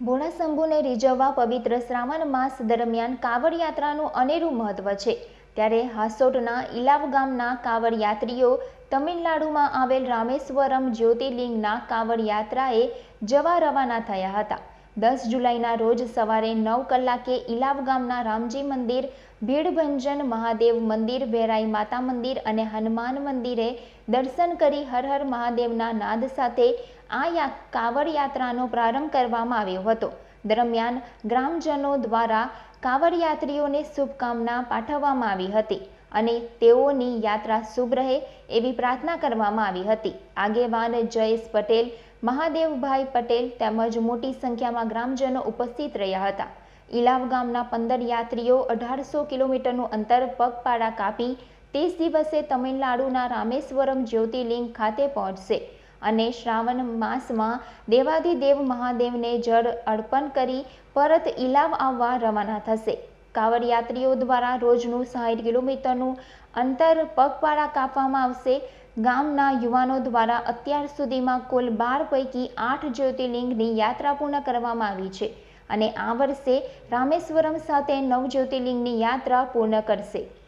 ભોળા શંભુને પવિત્ર શ્રાવણ માસ દરમિયાન કાવડ યાત્રાનું અનેરું મહત્વ છે. ત્યારે હાસોટના ઇલાવ ગામના કાવડ યાત્રીઓ તમિલનાડુમાં આવેલ રામેશ્વરમ જ્યોતિર્લિંગના કાવડ યાત્રાએ જવા રવાના થયા હતા. દસ જુલાઈના રોજ સવારે નવ કલાકે ઇલાવ ગામના રામજી મંદિર, ભીડભંજન મહાદેવ મંદિર, વેરાઈ માતા મંદિર અને હનુમાન મંદિરે દર્શન કરી હર હર મહાદેવના નાદ સાથે આ કાવડ યાત્રાનો પ્રારંભ કરવામાં આવ્યો હતો. દરમિયાન ગ્રામજનો દ્વારા કાવડ યાત્રીઓને શુભકામના પાઠવવામાં આવી હતી અને તેઓની યાત્રા શુભ રહે એવી પ્રાર્થના કરવામાં આવી હતી. આગેવાન જયેશ પટેલ મહાદેવભાઈ પટેલ તેમજ મોટી સંખ્યામાં ગ્રામજનો ઉપસ્થિત રહ્યા હતા. ઇલાવ ગામના પંદર યાત્રીઓ અઢારસો કિલોમીટરનું અંતર પગપાળા કાપી તે દિવસે તમિલનાડુના રામેશ્વરમ જ્યોતિર્લિંગ ખાતે પહોંચશે અને શ્રાવણ માસમાં દેવાધિદેવ મહાદેવને જળ અર્પણ કરી પરત ઇલાવ આવવા રવાના થશે. કાવડ યાત્રીઓ દ્વારા રોજનું સાઠ કિલોમીટરનું અંતર પગપાળા કાપવામાં આવશે. ગામના યુવાનો દ્વારા અત્યાર સુધીમાં કુલ બાર પૈકી આઠ જ્યોતિર્લિંગની યાત્રા પૂર્ણ કરવામાં આવી છે અને આ વર્ષે રામેશ્વરમ સાથે નવ જ્યોતિર્લિંગની યાત્રા પૂર્ણ કરશે.